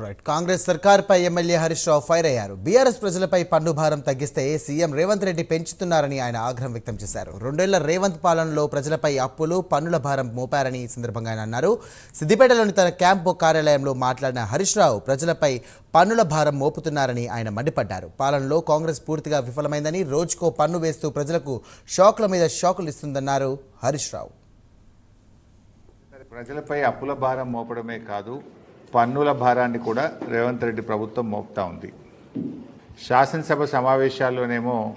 Right Congress సర్కార్పై MLA Harish Rao fire అయ్యారు. BRS ప్రజలపై పన్ను భారం తగ్గిస్తే సీఎం రేవంత్ రెడ్డి పెంచుతున్నారని ఆయన ఆగ్రహం వ్యక్తం చేశారు. రెండేళ్ళ రేవంత్ పాలనలో ప్రజలపై అప్పులు పన్నుల భారం మోపారని ఈ సందర్భంగా ఆయన అన్నారు. సిద్దిపేటలోని తన క్యాంపు కార్యాలయంలో మాట్లాడిన హరీష్ రావు ప్రజలపై పన్నుల భారం మోపుతున్నారని ఆయన మండిపడ్డారు. పాలనలో కాంగ్రెస్ పూర్తిగా విఫలమైందని రోజుకో పన్ను వేస్తూ ప్రజలకు షాకుల మీద షాకులు ఇస్తుందన్నారు హరీష్ రావు. ప్రజలపై అప్పుల భారం మోపడమే కాదు పన్నుల భారాన్ని కూడా రేవంత్ రెడ్డి ప్రభుత్వం మోపుతా ఉంది. శాసనసభ సమావేశాల్లోనేమో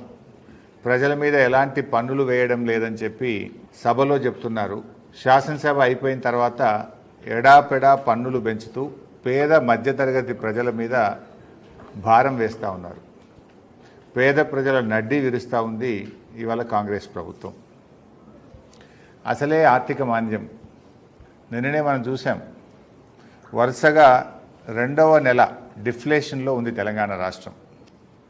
ప్రజల మీద ఎలాంటి పన్నులు వేయడం లేదని చెప్పి సభలో చెప్తున్నారు. శాసనసభ అయిపోయిన తర్వాత ఎడాపెడా పన్నులు పెంచుతూ పేద మధ్యతరగతి ప్రజల మీద భారం వేస్తూ ఉన్నారు. పేద ప్రజల నడ్డీ విరుస్తూ ఉంది ఇవాళ కాంగ్రెస్ ప్రభుత్వం. అసలే ఆర్థిక మాంద్యం. నిన్ననే మనం చూసాం వరుసగా రెండవ నెల డిఫ్లేషన్లో ఉంది తెలంగాణ రాష్ట్రం.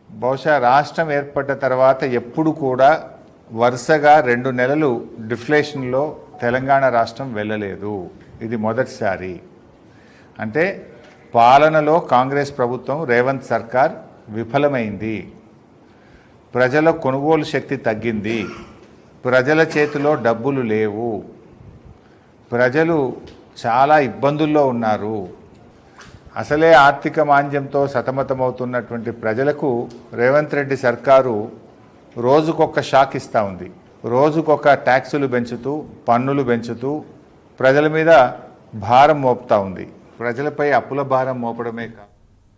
బహుశా రాష్ట్రం ఏర్పడ్డ తర్వాత ఎప్పుడు కూడా వరుసగా రెండు నెలలు డిఫ్లేషన్లో తెలంగాణ రాష్ట్రం వెళ్ళలేదు. ఇది మొదటిసారి. అంటే పాలనలో కాంగ్రెస్ ప్రభుత్వం రేవంత్ సర్కార్ విఫలమైంది. ప్రజల కొనుగోలు శక్తి తగ్గింది. ప్రజల చేతిలో డబ్బులు లేవు. ప్రజలు చాలా ఇబ్బందుల్లో ఉన్నారు. అసలే ఆర్థిక మాంద్యంతో సతమతమవుతున్నటువంటి ప్రజలకు రేవంత్ రెడ్డి సర్కారు రోజుకొక షాక్ ఇస్తూ ఉంది. రోజుకొక ట్యాక్సులు పెంచుతూ పన్నులు పెంచుతూ ప్రజల మీద భారం మోపుతూ ఉంది. ప్రజలపై అప్పుల భారం మోపడమే కాదు